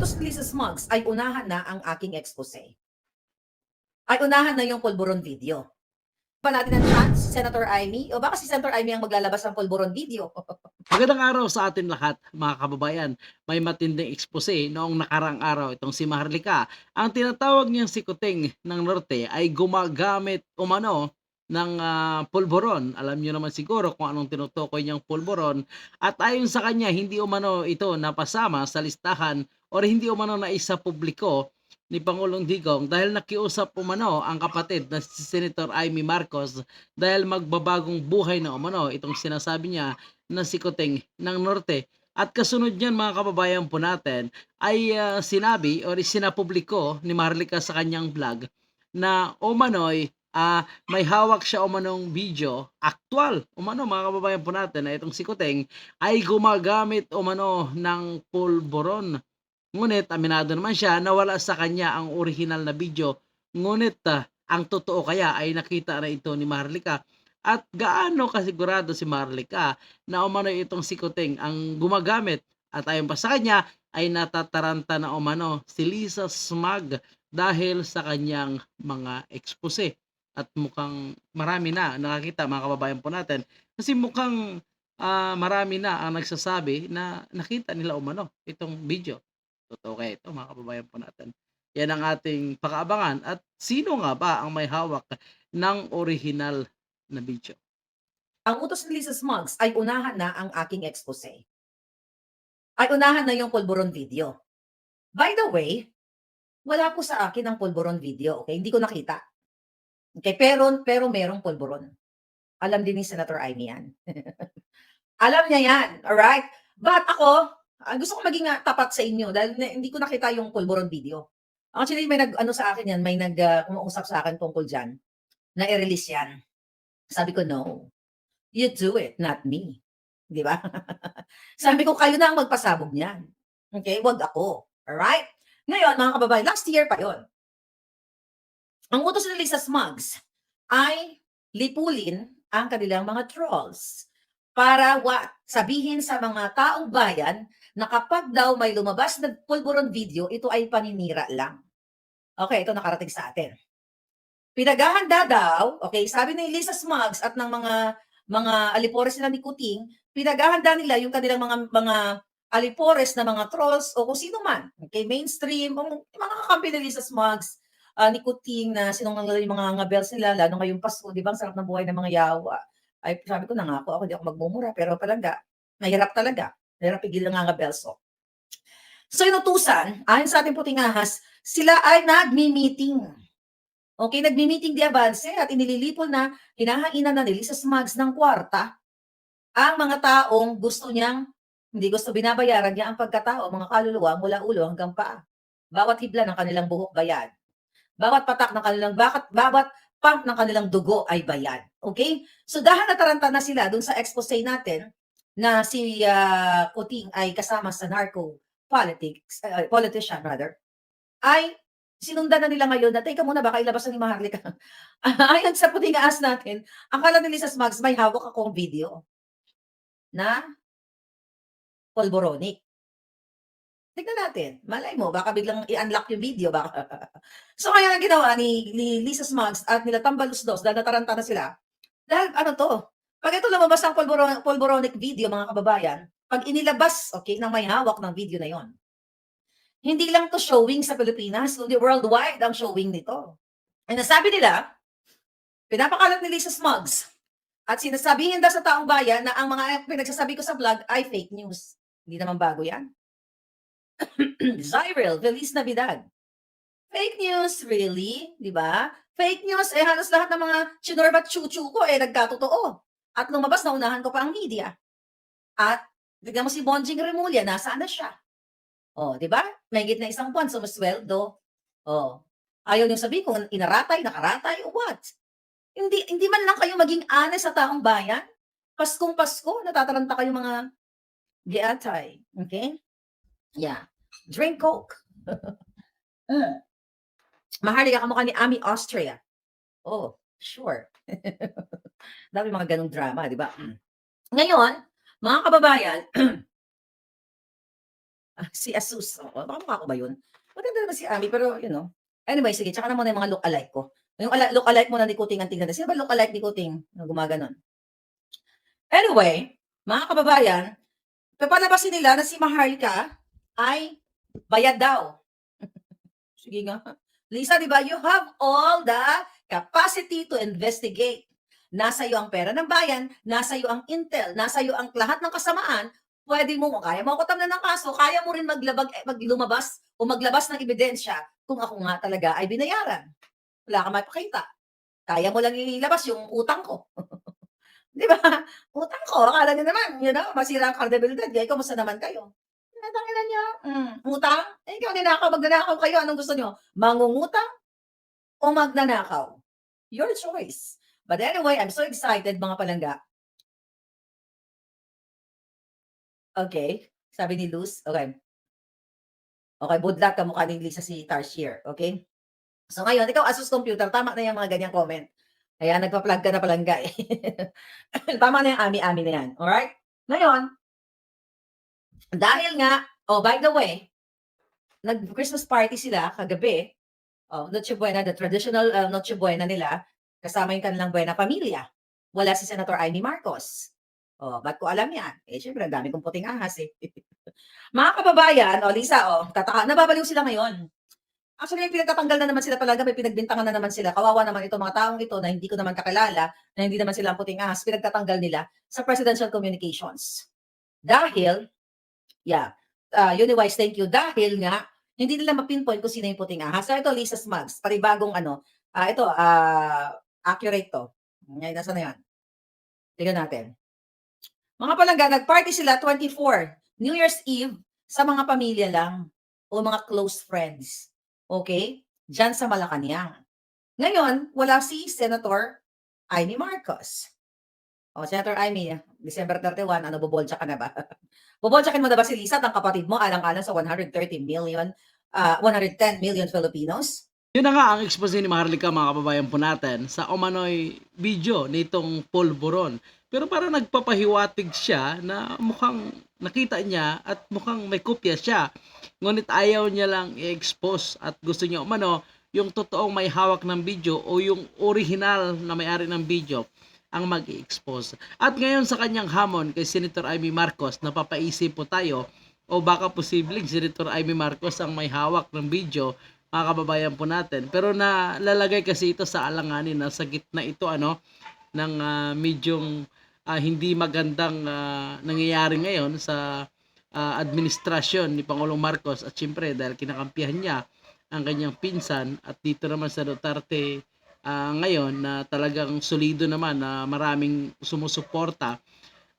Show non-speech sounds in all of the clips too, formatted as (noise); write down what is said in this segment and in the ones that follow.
utos ni Smugs ay unahan na ang aking expose. Ay unahan na yung pulburon video. Pa natin ang chance, Senator Amy? O baka si Senator Amy ang maglalabas ng pulburon video? (laughs) Magandang araw sa atin lahat, mga kababayan. May matinding expose noong nakarang araw itong si Maharlika. Ang tinatawag niyang si Kuting ng Norte ay gumagamit umano ng ah, pulburon. Alam niyo naman siguro kung anong tinutukoy niyang pulburon. At ayon sa kanya, hindi umano ito napasama sa listahan o hindi umano na isa publiko ni Pangulong Digong dahil nakiusap umano ang kapatid na si Senator Amy Marcos dahil magbabagong buhay na umano itong sinasabi niya na si Kuting ng Norte. At kasunod niyan mga kababayan po natin ay ah, sinabi o sinapubliko ni Marlica sa kanyang vlog na umano'y ah, may hawak siya umanong video actual umano mga kababayan po natin na itong si Kuting ay gumagamit umano ng pulboron. Ngunit aminado naman siya na wala sa kanya ang original na video. Ngunit ah, ang totoo kaya ay nakita na ito ni Marlica at gaano kasigurado si Marlica na umano itong si Kuting ang gumagamit? At ayon pa sa kanya ay natataranta na umano si Lisa Smag dahil sa kanyang mga expose. At mukhang marami na nakakita mga kababayan po natin. Kasi mukhang ah, marami na ang nagsasabi na nakita nila umano itong video totoo kaya ito mga kababayan po natin yan ang ating pakaabangan at sino nga ba ang may hawak ng original na video ang utos ni Lisa Smugs ay unahan na ang aking expose. Ay unahan na yung pulburon video. By the way, wala po sa akin ang pulburon video, okay? Hindi ko nakita. Okay, pero pero merong pulburon. Alam din ni Senator Amy yan. (laughs) Alam niya yan, alright? But ako, ah, gusto ko maging ah, tapat sa inyo dahil na- hindi ko nakita yung pulburon video. Actually, may nag ano sa akin yan, may nag ah, umuusap sa akin tungkol diyan na i-release yan. Sabi ko, no. You do it, not me. Di ba? (laughs) Sabi ko, kayo na ang magpasabog niyan. Okay? Wag ako. Alright? Ngayon, mga kababayan, last year pa yon. Ang utos ni Lisa Smugs ay lipulin ang kanilang mga trolls para what? Sabihin sa mga taong bayan na kapag daw may lumabas na pulburon video, ito ay paninira lang. Okay, ito nakarating sa atin. Pinaghahanda daw, okay, sabi ni Lisa Smugs at ng mga mga alipores nila ni Kuting, pinaghahanda nila yung kanilang mga mga alipores na mga trolls o kung sino man. Okay, mainstream, o mga kakampi ni Lisa Smugs, ah, ni Kuting na sinungaling mga ngabels nila, lalo ngayong Pasko, di ba? Ang sarap ng buhay ng mga yawa. Ay, sabi ko, nangako ako, di ako magmumura, pero talaga, mahirap talaga. Mahirap pigil ng mga belso. So, inutusan, ayon sa ating puting ahas, sila ay nagmi-meeting. Okay, nagmi-meeting di avance at inililipol na hinahainan na ni Lisa Smugs ng kwarta ang mga taong gusto niyang, hindi gusto binabayaran niya ang pagkatao, mga kaluluwa mula ulo hanggang paa. Bawat hibla ng kanilang buhok bayad. Bawat patak ng kanilang, bakit, bawat pump ng kanilang dugo ay bayad. Okay? So dahil nataranta na sila dun sa expose natin na si ah, Kuting ay kasama sa narco politics, uh, politician rather, ay sinundan na nila ngayon na, teka muna, baka ilabas na ni Maharlika. (laughs) Ayon sa puting aas natin, akala ni Lisa Smugs may hawak akong video na polboronic. Tignan natin. Malay mo, baka biglang i-unlock yung video. Baka. (laughs) so, kaya ang ginawa ni, ni Lisa Smugs at nila Tambalus Dos, dahil nataranta na sila, dahil ano to, pag ito lumabas ang polboron, polboronic video, mga kababayan, pag inilabas, okay, ng may hawak ng video na yon, hindi lang to showing sa Pilipinas, kundi worldwide ang showing nito. And nasabi nila, pinapakalat ni Lisa Smugs, at sinasabihin daw sa taong bayan na ang mga pinagsasabi ko sa vlog ay fake news. Hindi naman bago yan. (coughs) Cyril, Feliz Navidad. Fake news, really? Di ba? Fake news, eh halos lahat ng mga chinorbat chuchu ko eh nagkatotoo. At lumabas na unahan ko pa ang media. At bigyan mo si Bonjing Remulla, nasaan na siya? Oh, di ba? May na isang buwan, sumasweldo. Oh. Ayaw niyong sabihin kung inaratay, nakaratay, o what? Hindi, hindi man lang kayo maging honest sa taong bayan. Paskong Pasko, natataranta kayo mga giatay. Okay? Yeah. Drink Coke. (laughs) mm. Maharlika ka mukha ni Ami Austria. Oh, sure. (laughs) Dami mga ganong drama, di ba? Mm. Ngayon, mga kababayan, (clears throat) Ah, si Asus. Oo, baka mukha ko ba yun? Maganda naman si Ami, pero you know. Anyway, sige, tsaka na muna yung mga look-alike ko. Yung look-alike muna ni Kuting ang tingnan. natin. Sino ba look-alike ni Kuting na gumaganon? Anyway, mga kababayan, papalabasin nila na si Maharlika ay bayad daw. (laughs) Sige nga. Lisa, di ba? You have all the capacity to investigate. Nasa iyo ang pera ng bayan, nasa iyo ang intel, nasa iyo ang lahat ng kasamaan. Pwede mo, kaya mo ako tamnan ng kaso, kaya mo rin maglabag, eh, maglumabas o maglabas ng ebidensya kung ako nga talaga ay binayaran. Wala ka mapakita. Kaya mo lang ilabas yung utang ko. (laughs) di ba? Utang ko, akala niyo naman, you know, masira ang credibility. Gaya, kumusta naman kayo? Natanginan niya. Mm, utang? Eh, ikaw ninakaw, magnanakaw kayo. Anong gusto niyo? Mangungutang o magnanakaw? Your choice. But anyway, I'm so excited mga palangga. Okay. Sabi ni Luz. Okay. Okay, budlat ka mukha ni Lisa si Tarsier. Okay? So ngayon, ikaw Asus Computer, tama na yung mga ganyang comment. Kaya nagpa-plug ka na palangga eh. (laughs) tama na yung ami-ami na yan. Alright? Ngayon, dahil nga, oh by the way, nag-Christmas party sila kagabi. Oh, Noche Buena, the traditional uh, Noche Buena nila, kasama yung kanilang buena pamilya. Wala si Senator Amy Marcos. Oh, ba't ko alam yan? Eh, syempre, ang dami kong puting ahas eh. (laughs) Mga kababayan, o Lisa, o, tataka, nababaliw sila ngayon. Actually, may pinagtatanggal na naman sila palaga, may pinagbintangan na naman sila. Kawawa naman ito mga taong ito na hindi ko naman kakilala, na hindi naman sila ang puting ahas, pinagtatanggal nila sa presidential communications. Dahil, yeah, uh, Uniwise, thank you. Dahil nga, hindi nila mapinpoint kung sino yung puting ahas. So ito, Lisa Smugs, panibagong ano, ah ito, ah accurate to. Ngayon, nasa na yan? Tingnan natin. Mga palangga, nag-party sila 24, New Year's Eve, sa mga pamilya lang o mga close friends. Okay? Diyan sa Malacanang. Ngayon, wala si Senator Amy Marcos. O, Senator Amy, December 31, ano, bubolcha ka na ba? (laughs) Bubolchakin mo na ba si Lisa at ang kapatid mo alang-alang sa 130 million, ah 110 million Filipinos? Yun na nga ang expose ni Maharlika mga kababayan po natin sa umano'y video nitong Polvoron. Pero para nagpapahiwatig siya na mukhang nakita niya at mukhang may kopya siya. Ngunit ayaw niya lang i-expose at gusto niya umano yung totoong may hawak ng video o yung original na may-ari ng video ang mag-i-expose. At ngayon sa kanyang hamon kay Senator Amy Marcos, napapaisip po tayo o baka posibleng Senator Amy Marcos ang may hawak ng video mga kababayan po natin. Pero nalalagay kasi ito sa alanganin na sa gitna ito ano ng ah, medyong ah, hindi magandang ah, nangyayari ngayon sa ah, administrasyon ni Pangulong Marcos at siyempre dahil kinakampihan niya ang kanyang pinsan at dito naman sa Duterte ah, ngayon na talagang solido naman na maraming sumusuporta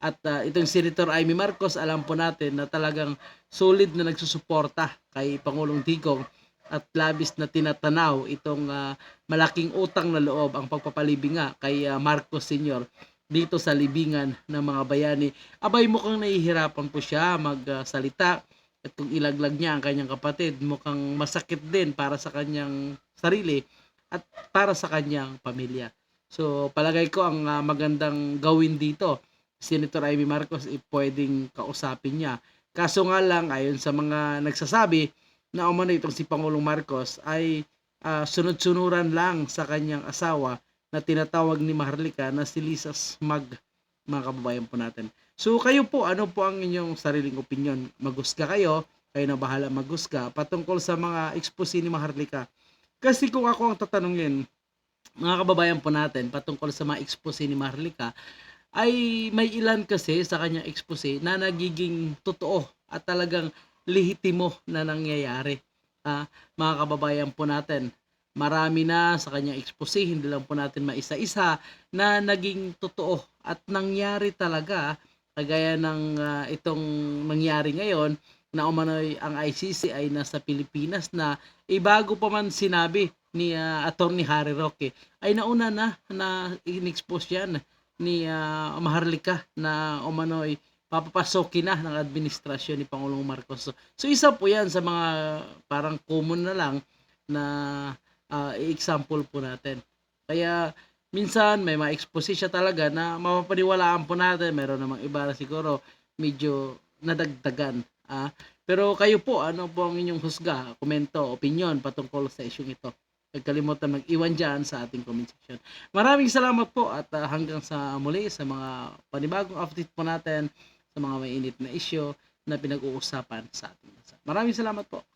at ah, itong Senator Amy Marcos alam po natin na talagang solid na nagsusuporta kay Pangulong Digong at labis na tinatanaw itong ah, malaking utang na loob ang pagpapalibing nga kay ah, Marcos Sr. dito sa libingan ng mga bayani. Abay mukhang nahihirapan po siya magsalita at kung ilaglag niya ang kanyang kapatid mukhang masakit din para sa kanyang sarili at para sa kanyang pamilya. So palagay ko ang ah, magandang gawin dito Senator Amy Marcos eh, pwedeng kausapin niya. Kaso nga lang ayon sa mga nagsasabi na umano itong si Pangulong Marcos ay ah, sunod-sunuran lang sa kanyang asawa na tinatawag ni Maharlika na si Lisa Smag mga kababayan po natin. So kayo po, ano po ang inyong sariling opinion? Magusga kayo, kayo na bahala magusga patungkol sa mga expose ni Maharlika. Kasi kung ako ang tatanungin, mga kababayan po natin, patungkol sa mga expose ni Maharlika, ay may ilan kasi sa kanyang expose na nagiging totoo at talagang lehitimo na nangyayari. Ah, mga kababayan po natin, marami na sa kanyang expose, hindi lang po natin maisa-isa na naging totoo at nangyari talaga kagaya ng ah, itong nangyari ngayon na umano'y ang ICC ay nasa Pilipinas na eh, bago pa man sinabi ni ah, Attorney Harry Roque ay nauna na na in-expose yan ni ah, Maharlika na umano'y papapasokin na ng administrasyon ni Pangulong Marcos. So, isa po yan sa mga parang common na lang na ah, example po natin. Kaya minsan may ma-expose siya talaga na mapapaniwalaan po natin. Meron namang iba na siguro medyo nadagdagan. Ah. Pero kayo po, ano po ang inyong husga, komento, opinion patungkol sa isyong ito? Huwag kalimutan mag-iwan dyan sa ating comment section. Maraming salamat po at ah, hanggang sa muli sa mga panibagong update po natin sa mga mainit na issue na pinag-uusapan sa ating bansa. Maraming salamat po.